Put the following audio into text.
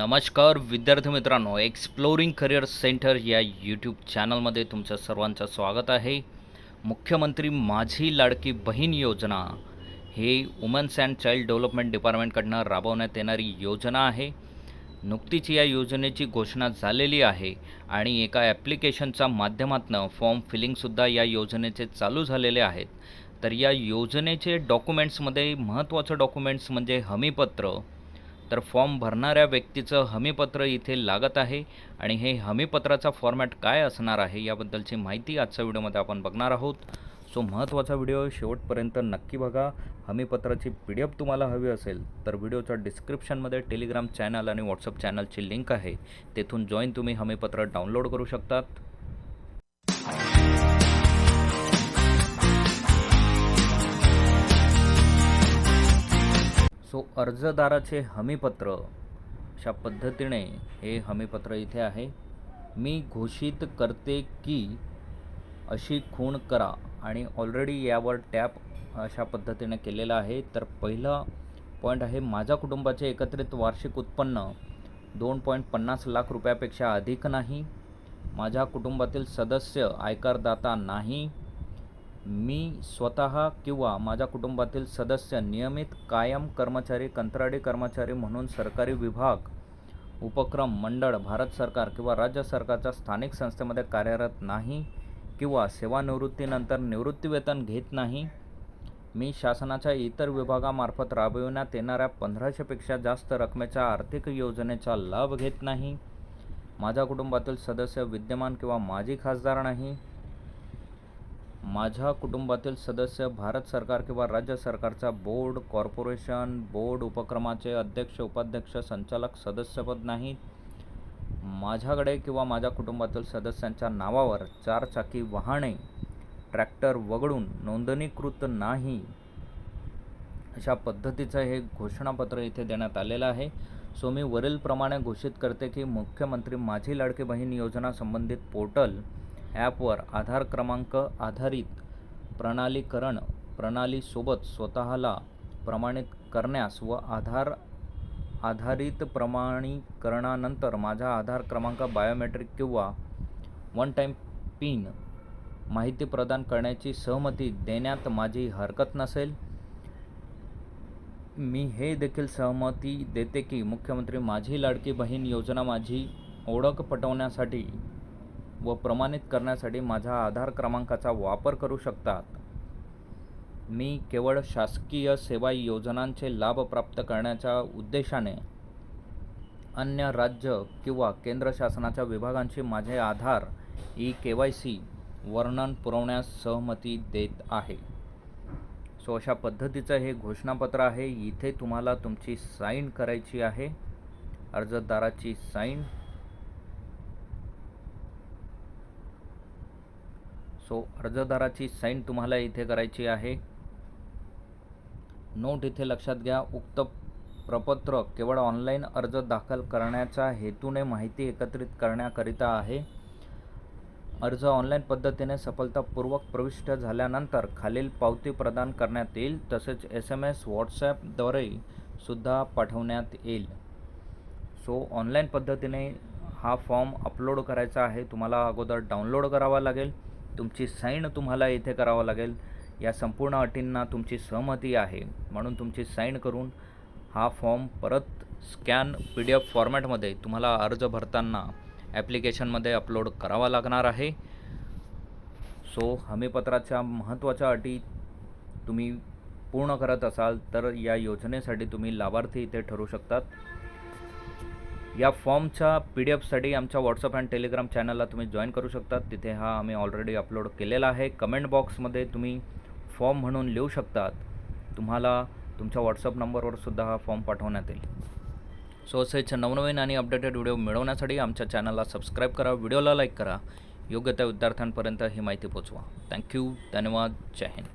नमस्कार विद्यार्थी मित्रांनो एक्सप्लोरिंग करिअर सेंटर या यूट्यूब चॅनलमध्ये तुमचं सर्वांचं स्वागत आहे. मुख्यमंत्री माझी लाडकी बहीण योजना हे वुमन्स अँड चाइल्ड डेव्हलपमेंट डिपार्टमेंटकडनं राबवण्यात येणारी योजना आहे. नुकतीच या योजनेची घोषणा झालेली आहे आणि एका ॲप्लिकेशनच्या माध्यमातून फॉर्म फिलिंगसुद्धा या योजनेचे चालू झालेले आहेत. तर या योजनेचे डॉक्युमेंट्समध्ये महत्त्वाचं डॉक्युमेंट्स म्हणजे हमीपत्र तर फॉर्म भरणाऱ्या व्यक्तीचं हमीपत्र इथे लागत आहे. आणि हे हमीपत्राचा फॉर्मॅट काय असणार आहे याबद्दलची माहिती आजच्या व्हिडिओमध्ये आपण बघणार आहोत. सो महत्त्वाचा व्हिडिओ शेवटपर्यंत नक्की बघा. हमीपत्राची पी डी एफ तुम्हाला हवी असेल तर व्हिडिओच्या डिस्क्रिप्शनमध्ये टेलिग्राम चॅनल आणि व्हॉट्सअप चॅनलची लिंक आहे. तेथून जॉईन तुम्ही हमीपत्र डाउनलोड करू शकतात. तो अर्जदाराचे हमीपत्र अशा पद्धतीने हे हमीपत्र इथे आहे. मी घोषित करते की अशी खूण करा आणि ऑलरेडी यावर टॅप अशा पद्धतीने केलेलं आहे. तर पहिला पॉईंट आहे माझ्या कुटुंबाचे एकत्रित वार्षिक उत्पन्न दोन पॉईंट पन्नास लाख रुपयापेक्षा अधिक नाही. माझ्या कुटुंबातील सदस्य आयकरदाता नाही. मी स्वतः किंवा माझ्या कुटुंबातील सदस्य नियमित कायम कर्मचारी कंत्राटी कर्मचारी म्हणून सरकारी विभाग उपक्रम मंडळ भारत सरकार किंवा राज्य सरकारच्या स्थानिक संस्थेमध्ये कार्यरत नाही किंवा सेवानिवृत्तीनंतर निवृत्तीवेतन घेत नाही मी शासनाच्या इतर विभागामार्फत राबविण्यात येणाऱ्या पंधराशेपेक्षा जास्त रकमेच्या आर्थिक योजनेचा लाभ घेत नाही माझ्या कुटुंबातील सदस्य विद्यमान किंवा माजी खासदार नाही माझ्या कुटुंबातील सदस्य भारत सरकार किंवा राज्य सरकारचा बोर्ड कॉर्पोरेशन बोर्ड उपक्रमाचे अध्यक्ष उपाध्यक्ष संचालक सदस्यपद नाही. माझ्याकडे किंवा माझ्या कुटुंबातील सदस्यांच्या नावावर चारचाकी वाहने ट्रॅक्टर वगळून नोंदणीकृत नाही. अशा पद्धतीचं हे घोषणापत्र इथे देण्यात आलेलं आहे. सो मी वरीलप्रमाणे घोषित करते की मुख्यमंत्री माझी लाडकी बहीण योजना संबंधित पोर्टल ॲपवर आधार क्रमांक आधारित प्रणालीकरण प्रणालीसोबत स्वतःला प्रमाणित करण्यास व आधार आधारित प्रमाणीकरणानंतर माझा आधार क्रमांक बायोमेट्रिक किंवा वन टाईम पिन माहिती प्रदान करण्याची सहमती देण्यात माझी हरकत नसेल. मी हे देखील सहमती देते की मुख्यमंत्री माझी लाडकी बहीण योजना माझी ओळख पटवण्यासाठी व प्रमाणित करण्यासाठी माझ्या आधार क्रमांकाचा वापर करू शकतात. मी केवळ शासकीय सेवा योजनांचे लाभ प्राप्त करण्याच्या उद्देशाने अन्य राज्य किंवा केंद्र शासनाच्या विभागांशी माझे Aadhaar E K Y C वर्णन पुरवण्यास सहमती देत आहे. सो अशा पद्धतीचं हे घोषणापत्र आहे. इथे तुम्हाला तुमची साईन करायची आहे. अर्जदाराची साईन सो अर्जदाराची साईन तुम्हाला इथे करायची आहे. नोट इथे लक्षात घ्या. उक्त प्रपत्र केवळ ऑनलाईन अर्ज दाखल करण्याच्या हेतूने माहिती एकत्रित करण्याकरिता आहे. अर्ज ऑनलाईन पद्धतीने सफलतापूर्वक प्रविष्ट झाल्यानंतर खालील पावती प्रदान करण्यात येईल. तसेच एस एम एस व्हॉट्सॲपद्वारे सुद्धा पाठवण्यात येईल. सो ऑनलाईन पद्धतीने हा फॉर्म अपलोड करायचा आहे. तुम्हाला अगोदर डाउनलोड करावा लागेल. तुमची साईन तुम्हाला इथे करावं लागेल. या संपूर्ण अटींना तुमची सहमती आहे. म्हणून तुमची साईन करून हा फॉर्म परत स्कॅन पी डी एफ फॉर्मॅटमध्ये तुम्हाला अर्ज भरताना ॲप्लिकेशनमध्ये अपलोड करावा लागणार आहे. सो हमीपत्राच्या महत्त्वाच्या अटी तुम्ही पूर्ण करत असाल तर या योजनेसाठी तुम्ही लाभार्थी इथे ठरू शकतात. या फॉर्मच्या पी डी एफसाठी आमच्या व्हॉट्सअप अँड टेलिग्राम चॅनलला तुम्ही जॉईन करू शकतात. तिथे हा आम्ही ऑलरेडी अपलोड केलेला आहे. कमेंट बॉक्समध्ये तुम्ही फॉर्म म्हणून लिहू शकतात. तुम्हाला तुमच्या व्हॉट्सअप नंबरवर सुद्धा हा फॉर्म पाठवण्यात येईल. सो असेच नवनवीन आणि अपडेटेड व्हिडिओ मिळवण्यासाठी आमच्या चॅनलला सबस्क्राईब करा व्हिडिओला लाईक करा. योग्य त्या विद्यार्थ्यांपर्यंत ही माहिती पोचवा थँक्यू धन्यवाद. जय हिंद.